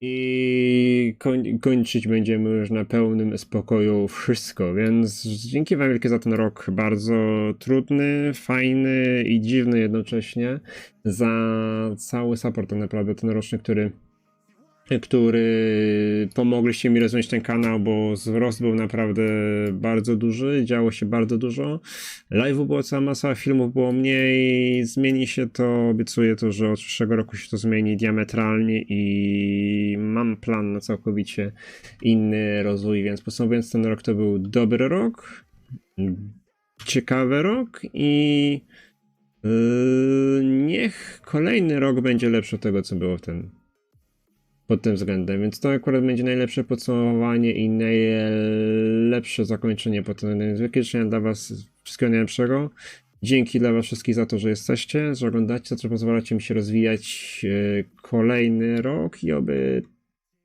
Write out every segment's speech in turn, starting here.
I koń, kończyć będziemy już na pełnym spokoju wszystko, więc dzięki wam wielkie za ten rok, bardzo trudny, fajny i dziwny jednocześnie, za cały support tak naprawdę ten roczny, który który pomogliście mi rozwinąć ten kanał, bo wzrost był naprawdę bardzo duży, działo się bardzo dużo. Live'ów była cała masa, filmów było mniej, zmieni się to, obiecuję to, że od przyszłego roku się to zmieni diametralnie i mam plan na całkowicie inny rozwój, więc podsumowując ten rok to był dobry rok, ciekawy rok i yy, niech kolejny rok będzie lepszy od tego, co było w tym pod tym względem, więc to akurat będzie najlepsze podsumowanie i najlepsze zakończenie pod tym względem. Życzenia dla Was wszystkiego najlepszego. Dzięki dla Was wszystkich za to, że jesteście, że oglądacie, za to, że pozwalacie mi się rozwijać e, kolejny rok i oby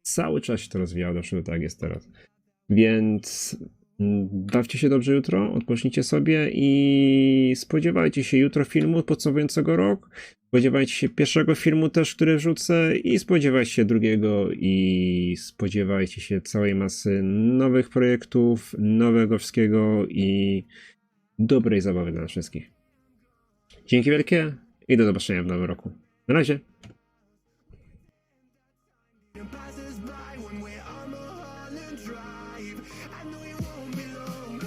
cały czas się to rozwijało do tak jak jest teraz. Więc Bawcie się dobrze jutro, odpocznijcie sobie i spodziewajcie się jutro filmu podsumowującego rok. Spodziewajcie się pierwszego filmu też, który wrzucę i spodziewajcie się drugiego i spodziewajcie się całej masy nowych projektów, nowego wszystkiego i dobrej zabawy dla nas wszystkich. Dzięki wielkie i do zobaczenia w nowym roku. Na razie! drive. I know it won't be long.